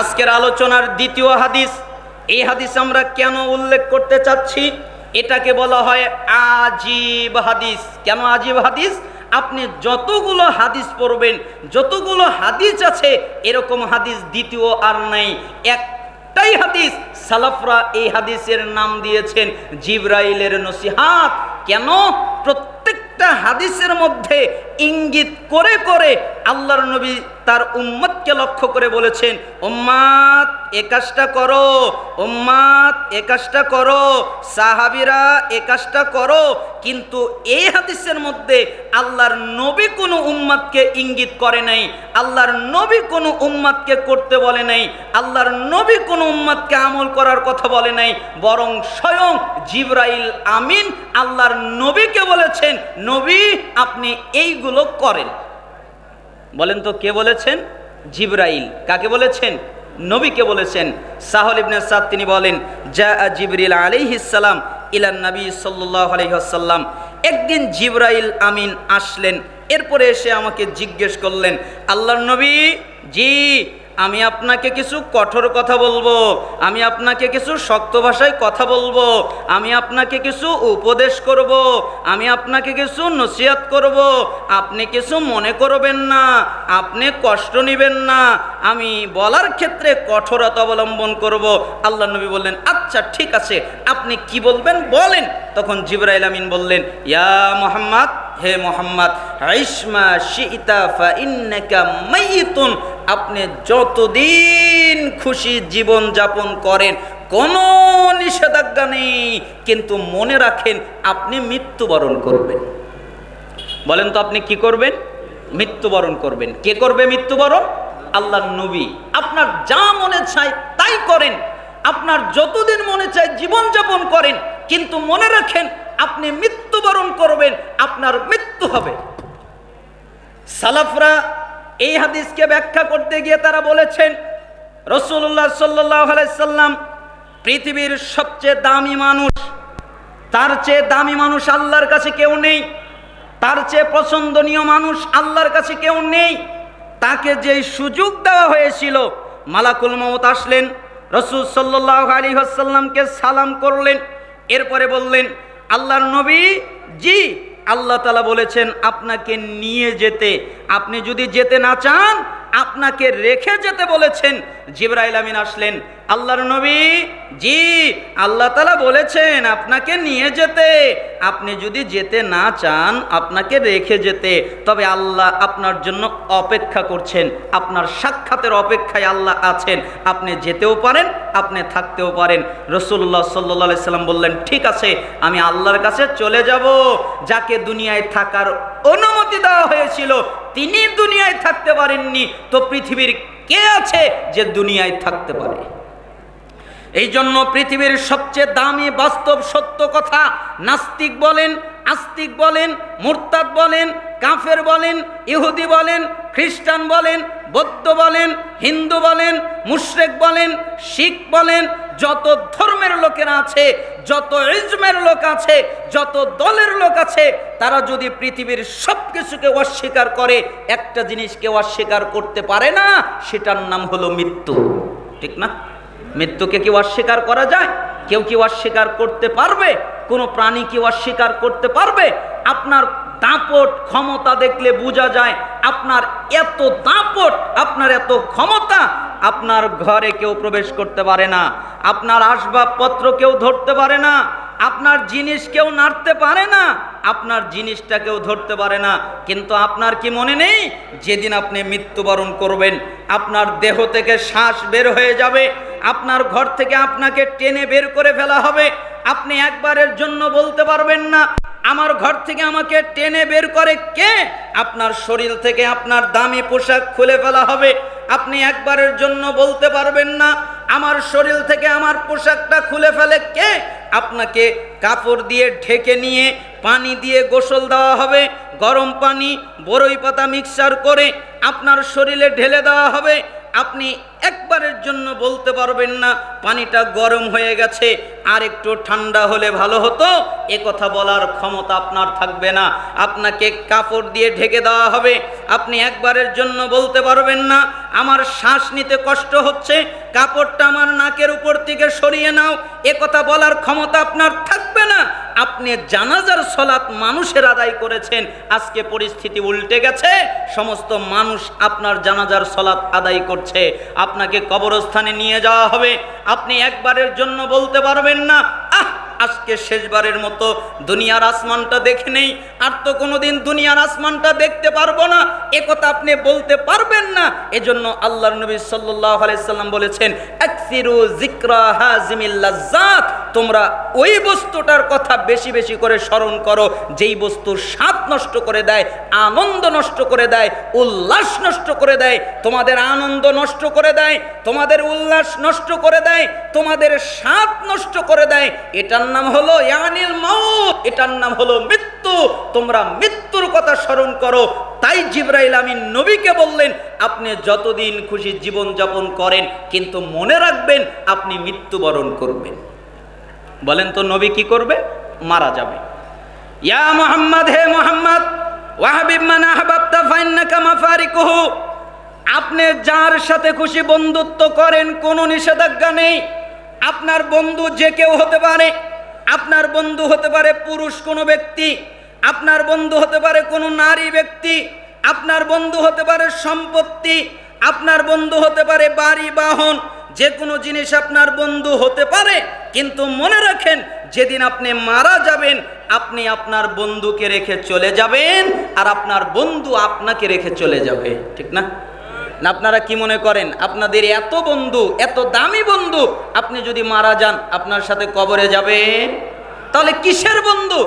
আজকের আলোচনার দ্বিতীয় হাদিস, এই হাদিস আমরা কেন উল্লেখ করতে চাচ্ছি? এটাকে বলা হয় আজীব হাদিস। কেন আজীব হাদিস? আপনি যতগুলো হাদিস পড়বেন, যতগুলো হাদিস আছে, এরকম হাদিস দ্বিতীয় আর নাই। একটাই হাদিস, সালাফরা এই হাদিসের নাম দিয়েছেন জিব্রাইলের নসিহাত। কেন? প্রত্যেকটা হাদিসের মধ্যে ইঙ্গিত করে করে আল্লাহর নবী তার উম্মতকে লক্ষ্য করে বলেছেন, উম্মাত, এ কাজটা করো, উম্মাত, এ কাজটা করো, সাহাবিরা এ কাজটা করো। কিন্তু এই হাদিসের মধ্যে আল্লাহর নবী কোনো উম্মাদকে ইঙ্গিত করে নাই, আল্লাহর নবী কোনো উম্মাদকে করতে বলে নাই, আল্লাহর নবী কোনো উম্মাদকে আমল করার কথা বলে নাই, বরং স্বয়ং জিব্রাইল আমিন আল্লাহর নবীকে বলেছেন, নবী, আপনি এইগুলো করেন। বলেন তো কে বলেছেন? জিব্রাইল। কাকে বলেছেন? নবীকে বলেছেন। সাহল ইবনে সাদ তিনি বলেন জা জিবরিল আলাইহিস সালাম ইলান নবী সাল্লাল্লাহু আলাইহি ওয়াসাল্লাম। একদিন জিব্রাইল আমিন আসলেন। এরপরে এসে আমাকে জিজ্ঞেস করলেন, আল্লাহর নবী? জি। আমি আপনাকে কিছু কঠোর কথা বলব। আমি আপনাকে কিছু শক্ত ভাষায় কথা বলব। আমি আপনাকে কিছু উপদেশ করব। আমি আপনাকে কিছু নসিহত করব। আপনি কিছু মনে করবেন না। আপনি কষ্ট নেবেন না। আমি বলার ক্ষেত্রে কঠোরতা অবলম্বন করব। আল্লাহ নবী বললেন আচ্ছা ঠিক আছে। আপনি কি বলবেন বলেন। তখন জিবরাইল আমিন বললেন, ইয়া মোহাম্মদ, হে মোহাম্মদ আপনি যতদিন খুশি জীবন যাপন করেন, কোনো নিষেধাজ্ঞা নেই, কিন্তু মনে রাখেন আপনি মৃত্যুবরণ করবেন। বলেন তো আপনি কি করবেন? মৃত্যুবরণ করবেন। কে করবে মৃত্যুবরণ? আল্লাহ নবী। আপনার যা মনে চায় তাই করেন। আপনার যতদিন মনে চায় জীবনযাপন করেন, কিন্তু মনে রাখেন আপনি মৃত্যুবরণ করবেন, আপনার মৃত্যু হবে। সালাফরা এই হাদিসকে ব্যাখ্যা করতে গিয়ে তারা বলেছেন রসুল্লাহ সাল্লাহ সাল্লাম পৃথিবীর সবচেয়ে দামি মানুষ, তার চেয়ে দামি মানুষ আল্লাহর কাছে কেউ নেই, তার চেয়ে পছন্দনীয় মানুষ আল্লাহর কাছে কেউ নেই। তাকে যেই সুযোগ দেওয়া হয়েছিল, মালাকুল মমত আসলেন, রসুল সাল্লাহ আলী আসাল্লামকে সালাম করলেন, এরপরে বললেন, আল্লাহর নবী, জি আল্লাহ তালা বলেছেন আপনাকে নিয়ে যেতে। আপনি যদি যেতে না চান আপনাকে রেখে যেতে বলেছেন। জিব্রাইল আমিন আসলেন, আল্লাহর নবী, জি, আল্লাহ তালা বলেছেন আপনাকে নিয়ে যেতে। আপনি যদি যেতে না চান, আপনাকে রেখে যেতে। তবে আল্লাহ আপনার জন্য অপেক্ষা করছেন। আপনার সাক্ষাতের অপেক্ষায় আল্লাহ আছেন। আপনি যেতেও পারেন, আপনি থাকতেও পারেন। রসুল্লাহ সাল্লা সাল্লাম বললেন, ঠিক আছে, আমি আল্লাহর কাছে চলে যাব। যাকে দুনিয়ায় থাকার অনুমতি দেওয়া হয়েছিল তিনি দুনিয়ায় থাকতে পারেননি, তো পৃথিবীর কে আছে যে দুনিয়ায় থাকতে পারে? এই জন্য পৃথিবীর সবচেয়ে দামি বাস্তব সত্য কথা, নাস্তিক বলেন, আস্তিক বলেন, মুরতাদ বলেন, কাফের বলেন, ইহুদি বলেন, খ্রিস্টান বলেন, বৌদ্ধ বলেন, হিন্দু বলেন, মুশরেক বলেন, শিখ বলেন, যত ধর্মের লোকেরা আছে যত ইজমের লোক আছে, যত দলের লোক আছে, তারা যদি পৃথিবীর সব কিছুকে অস্বীকার করে, একটা জিনিসকে অস্বীকার করতে পারে না, সেটার নাম হলো মৃত্যু। ঠিক না? মৃত্যুকে কি অস্বীকার করা যায়? কেউ কি অস্বীকার করতে পারবে? কোনো প্রাণী কি অস্বীকার করতে পারবে? আপনার দাপট ক্ষমতা দেখলে বোঝা যায় আপনার এত দাপট, আপনার এত ক্ষমতা, আপনার ঘরে কেউ প্রবেশ করতে পারে না, আপনার আসবাবপত্র কেউ ধরতে পারে না, আপনার জিনিস কেউ নাড়তে পারে না, আপনার জিনিসটা কেউ ধরতে পারে না। কিন্তু আপনার কি মনে নেই? যেদিন আপনি মৃত্যুবরণ করবেন, আপনার দেহ থেকে শ্বাস বের হয়ে যাবে, আপনার ঘর থেকে আপনাকে টেনে বের করে ফেলা হবে। আপনি একবারের জন্য বলতে পারবেন না আমার ঘর থেকে আমাকে টেনে বের করে কে? আপনার শরীর থেকে আপনার দামি পোশাক খুলে ফেলা হবে। আপনি একবারের জন্য বলতে পারবেন না, আমার শরীর থেকে আমার পোশাকটা খুলে ফেলে কে? আপনাকে কাপড় দিয়ে ঢেকে নিয়ে পানি দিয়ে গোসল দেওয়া হবে, গরম পানি, বরই পাতা মিক্সার করে আপনার শরীরে ঢেলে দেওয়া হবে। আপনি একবারের জন্য বলতে পারবেন না, পানিটা গরম হয়ে গেছে, আর একটু ঠান্ডা হলে ভালো হতো। এ কথা বলার ক্ষমতা আপনার থাকবে না। আপনাকে কাপড় দিয়ে ঢেকে দেওয়া হবে। আপনি একবারের জন্য বলতে পারবেন না, আমার শ্বাস নিতে কষ্ট হচ্ছে, কাপড়টা আমার নাকের উপর থেকে সরিয়ে নাও। এ কথা বলার ক্ষমতা আপনার থাকবে না। আপনি জানাজার সলাৎ মানুষের আদায় করেছেন, আজকে পরিস্থিতি উল্টে গেছে, সমস্ত মানুষ আপনার জানাজার সলাৎ আদায় করছে। আপনাকে কবরস্থানে নিয়ে যাওয়া হবে। আপনি একবারের জন্য বলতে পারবেন না, আহ, আজকে শেষবারের মতো দুনিয়ার আসমানটা দেখে নেই, আর তো কোনোদিন দুনিয়ার আসমানটা দেখতে পারব না। একথা আপনি বলতে পারবেন না। এজন্য আল্লাহর নবী সাল্লাল্লাহু আলাইহি সাল্লাম বলেছেন আকসিরু তোমরা ওই বস্তুটার কথা বেশি বেশি করে স্মরণ করো, যেই বস্তুর স্বাদ নষ্ট করে দেয়, আনন্দ নষ্ট করে দেয়, উল্লাস নষ্ট করে দেয়, তোমাদের আনন্দ নষ্ট করে দেয়, তোমাদের উল্লাস নষ্ট করে দেয়, তোমাদের স্বাদ নষ্ট করে দেয়, এটার নাম হলো এটার নাম হলো মৃত্যু, তোমরা মৃত্যুর কথা স্মরণ করো তাই জিব্রাইল আমিন নবীকে বললেন, আপনি যতদিন খুশি জীবন যাপন করেন, কিন্তু মনে রাখবেন আপনি মৃত্যুবরণ করবেন। বলেন তো নবী কি করবে? মারা যাবে। ইয়া মোহাম্মদ, হে মোহাম্মদ, ওয়াহাবিব মান আহবাবতা ফাইন্নাকা মাফারিকুহু। আপনি যার সাথে খুশি বন্ধুত্ব করেন, কোনো নিষেধাজ্ঞা নেই। আপনার বন্ধু যে কেউ হতে পারে, আপনার বন্ধু হতে পারে পুরুষ কোনো ব্যক্তি। আপনার বন্ধু হতে পারে কোনো নারী ব্যক্তি, আপনার বন্ধু হতে পারে সম্পত্তি, আপনার বন্ধু হতে পারে বাড়ি, বাহন যে কোনো জিনিস আপনার বন্ধু হতে পারে, কিন্তু মনে রাখেন যেদিন আপনি মারা যাবেন, আপনি আপনার বন্ধুকে রেখে চলে যাবেন, আর আপনার বন্ধু আপনাকে রেখে চলে যাবে। ঠিক না? না, আপনারা কি মনে করেন? আপনাদের এত বন্ধু, এত দামি বন্ধু, আপনি যদি মারা যান, আপনার সাথে কবরে যাবে তাহলে কিসের বন্ধু?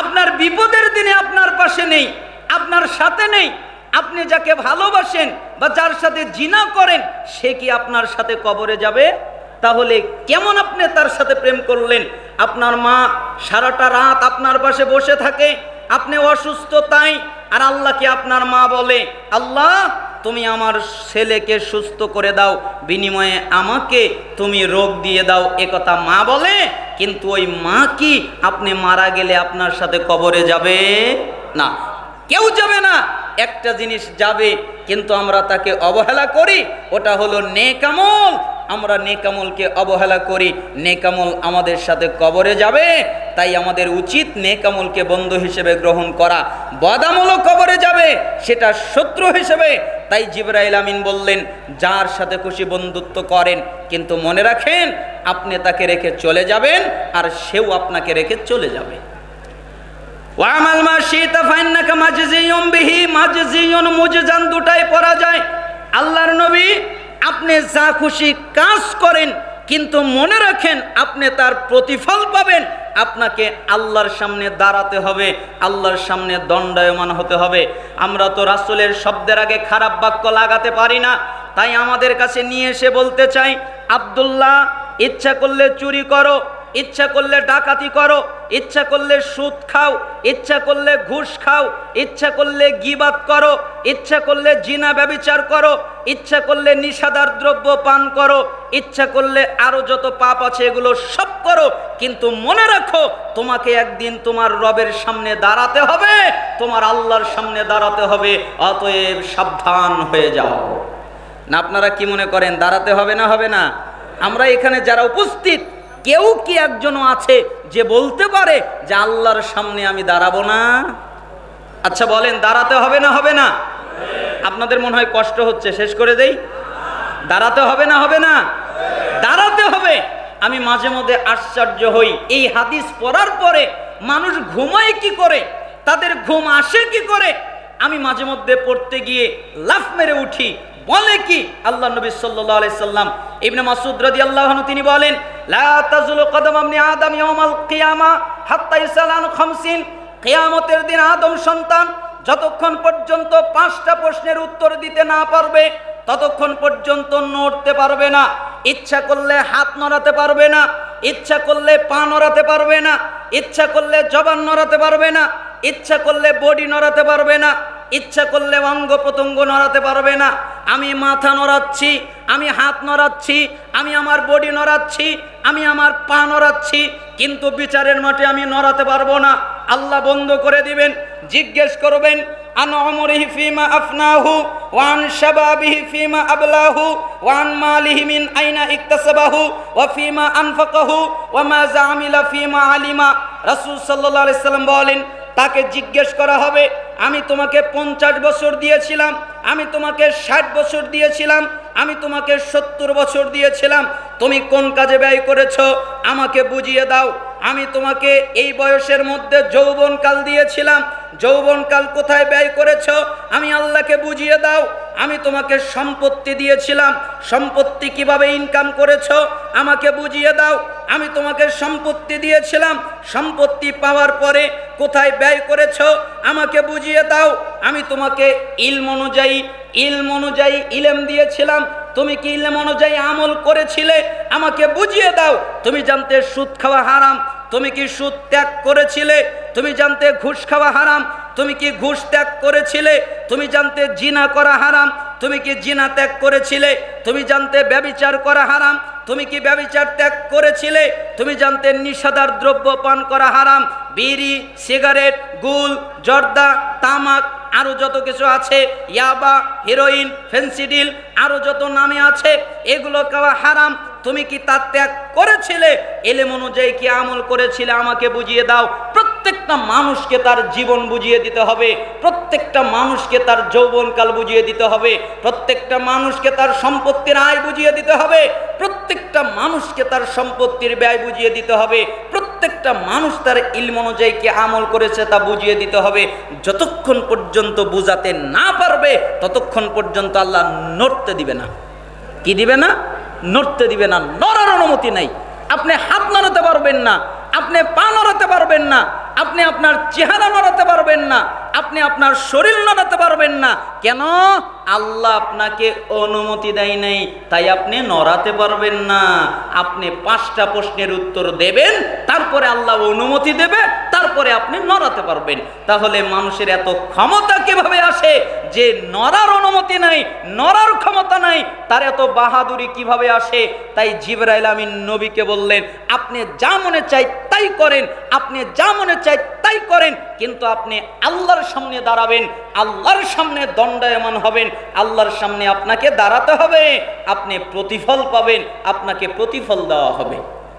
আপনার বিপদের দিনে আপনার পাশে নেই, আপনার সাথে নেই, আপনি যাকে ভালোবাসেন বা যার সাথে জিনা করেন, সে কি আপনার সাথে কবরে যাবে? তাহলে কেমন আপনি তার সাথে প্রেম করলেন? আপনার মা সারাটা রাত আপনার পাশে বসে থাকে, আপনি অসুস্থ তাই, আর আল্লাহকে আপনার মা বলে? আল্লাহ তুমি আমার ছেলেকে সুস্থ করে দাও, বিনিময়ে আমাকে তুমি রোগ দিয়ে দাও একথা মা বলে, কিন্তু ওই মা কি? আপনি মারা গেলে আপনার সাথে কবরে যাবে? না। কেউ যাবে না। একটা জিনিস যাবে, কিন্তু আমরা তাকে অবহেলা করি, ওটা হলো নেকামল। আমরা নেকামলকে অবহেলা করি, নেকামল আমাদের সাথে কবরে যাবে, তাই আমাদের উচিত নেকামলকে বন্ধু হিসেবে গ্রহণ করা। বদামলও কবরে যাবে, সেটা শত্রু হিসেবে তাই জিবরাইল আমিন বললেন, যার সাথে খুশি বন্ধুত্ব করেন, কিন্তু মনে রাখেন আপনি তাকে রেখে চলে যাবেন আর সেও আপনাকে রেখে চলে যাবে। ওয়ামাল মা শীতা ফাইন্নাকা মাজজিয়ুম বিহি মাজজিয়ুন মুজজান দুটাই পড়া যায়। আল্লাহর নবী, আপনি যা খুশি কাজ করেন, কিন্তু মনে রাখেন আপনি তার প্রতিফল পাবেন আপনাকে আল্লাহর সামনে দাঁড়াতে হবে, আল্লাহর সামনে দণ্ডায়মান হতে হবে। আমরা তো রাসুলের শব্দের আগে খারাপ বাক্য লাগাতে পারি না, তাই আমাদের কাছে নিয়ে এসে বলতে চাই, আবদুল্লাহ, ইচ্ছা করলে চুরি করো ইচ্ছা করলে ডাকাতি করো, ইচ্ছা করলে সুদ খাও, ইচ্ছা করলে ঘুষ খাও, ইচ্ছা করলে গিবাত করো, ইচ্ছা করলে জিনা ব্যবিচার করো, ইচ্ছা করলে নিষাদার দ্রব্য পান করো, ইচ্ছা করলে আরও যত পাপ আছে এগুলো সব করো, কিন্তু মনে রাখো, তোমাকে একদিন তোমার রবের সামনে দাঁড়াতে হবে, তোমার আল্লাহর সামনে দাঁড়াতে হবে, অতএব সাবধান হয়ে যাও। না, আপনারা কি মনে করেন, দাঁড়াতে হবে না হবে না? আমরা এখানে যারা উপস্থিত কেউ কি একজনও আছে যে বলতে পারে যে আল্লাহর সামনে আমি দাঁড়াবো না? আচ্ছা বলেন, দাঁড়াতে হবে না হবে না? আপনাদের মনে হয় কষ্ট হচ্ছে, শেষ করে দেই? দাঁড়াতে হবে না হবে না? দাঁড়াতে হবে। আমি মাঝে মধ্যে আশ্চর্য হই। এই হাদিস পড়ার পরে মানুষ ঘুমায় কি করে? তাদের ঘুম আসে কি করে? আমি মাঝে মধ্যে পড়তে গিয়ে লাফ মেরে উঠি। বলে কি? আল্লাহ নবী সাল্লাম, ইবনে মাসউদ রাদিয়াল্লাহু আনহু তিনি বলেন লা কদম কিয়ামতের দিন আদম সন্তান যতক্ষণ পর্যন্ত পাঁচটা প্রশ্নের উত্তর দিতে না পারবে, ততক্ষণ পর্যন্ত নড়তে পারবে না। ইচ্ছা করলে হাত নড়াতে পারবে না, ইচ্ছা করলে পা নড়াতে পারবে না, ইচ্ছা করলে জবান নড়াতে পারবে না, ইচ্ছা করলে বডি নড়াতে পারবে না, ইচ্ছা করলে অঙ্গ প্রত্যঙ্গ নড়াতে পারবে না। আমি মাথা নড়াচ্ছি, আমি হাত নড়াচ্ছি, আমি আমার বডি নড়াচ্ছি আমি আমার পা নড়াচ্ছি, কিন্তু বিচারের মাঠে আমি নড়াতে পারব না। আল্লাহ বন্ধ করে দিবেন, জিজ্ঞেস করবেন, আন ফিমা আফনাহু ওয়ান ফিমা আবলাহু ওয়ান মিন আইনা ফিমা আলিমা। বলেন, তাকে জিজ্ঞেস করা হবে, আমি তোমাকে পঞ্চাশ বছর দিয়েছিলাম, আমি তোমাকে ষাট বছর দিয়েছিলাম, আমি তোমাকে সত্তর বছর দিয়েছিলাম তুমি কোন কাজে ব্যয় করেছ? আমাকে বুঝিয়ে দাও। আমি তোমাকে এই বয়সের মধ্যে যৌবনকাল দিয়েছিলাম। যৌবনকাল কোথায় ব্যয় করেছ? আমি আল্লাহকে বুঝিয়ে দাও। আমি তোমাকে সম্পত্তি দিয়েছিলাম। সম্পত্তি কীভাবে ইনকাম করেছ? আমাকে বুঝিয়ে দাও। আমি তোমাকে সম্পত্তি দিয়েছিলাম। সম্পত্তি পাওয়ার পরে কোথায় ব্যয় করেছ? আমাকে বুঝিয়ে দাও। আমি তোমাকে ইলম অনুযায়ী ইলম অনুযায়ী ইলেম দিয়েছিলাম। তুমি কি ইলম অনুযায়ী আমল করেছিলে? আমাকে বুঝিয়ে দাও। তুমি জানতে সুদ খাওয়া হারাম, তুমি কি সুদ ত্যাগ করেছিলে? তুমি জানতে ঘুষ খাওয়া হারাম, তুমি কি ঘুষ ত্যাগ করেছিলে? তুমি জানতে জিনা করা হারাম, তুমি কি জিনা ত্যাগ করেছিলে? তুমি জানতে ব্যবিচার করা হারাম, তুমি কি ব্যবিচার ত্যাগ করেছিলে? তুমি জানতে নিষাদার দ্রব্য পান করা হারাম, বিড়ি, সিগারেট, গুল, জর্দা, তামাক আরও যত কিছু আছে, ইয়াবা, হিরোইন, ফেন্সিডিল, আরও যত নামে আছে, এগুলো খাওয়া হারাম। তুমি কি তার ত্যাগ করেছিলে? এলেম অনুযায়ী কি আমল করেছিলে আমাকে বুঝিয়ে দাও। প্রত্যেকটা মানুষকে তার জীবন বুঝিয়ে দিতে হবে, প্রত্যেকটা মানুষকে তার যৌবনকাল বুঝিয়ে দিতে হবে, প্রত্যেকটা মানুষকে তার সম্পত্তির আয় বুঝিয়ে দিতে হবে, প্রত্যেকটা মানুষকে তার সম্পত্তির ব্যয় বুঝিয়ে দিতে হবে, প্রত্যেকটা মানুষ তার ইলম অনুযায়ী কি আমল করেছে তা বুঝিয়ে দিতে হবে। যতক্ষণ পর্যন্ত বুঝাতে না পারবে, ততক্ষণ পর্যন্ত আল্লাহ নড়তে দিবে না। কি দিবে না? নড়তে দিবে না। নড়ার অনুমতি নাই। আপনি হাত নাড়াতে পারবেন না। আপনি পা নড়াতে পারবেন না। আপনি আপনার চেহারা নড়াতে পারবেন না, আপনি আপনার শরীর নড়াতে পারবেন না। কেন? আল্লাহ আপনাকে অনুমতি দেয় নাই, তাই আপনি নড়াতে পারবেন না। আপনি পাঁচটা প্রশ্নের উত্তর দেবেন, তারপরে আল্লাহ অনুমতি দেবে, তারপরে আপনি নড়াতে পারবেন। তাহলে মানুষের এত ক্ষমতা কীভাবে আসে? যে নরার অনুমতি নাই নরার ক্ষমতা নাই, তার এত বাহাদুরি কীভাবে আসে? তাই জিবরাইল আমিন নবীকে বললেন, আপনি যা মনে চাই তাই করেন, আপনি যা মনে চাই তাই করেন, কিন্তু আপনি আল্লাহর সামনে দাঁড়াবেন, আল্লাহর সামনে দণ্ডায়মান হবেন, আল্লাহর সামনে আপনাকে দাঁড়াতে হবে, আপনি প্রতিফল পাবেন, আপনাকে প্রতিফল দেওয়া হবে।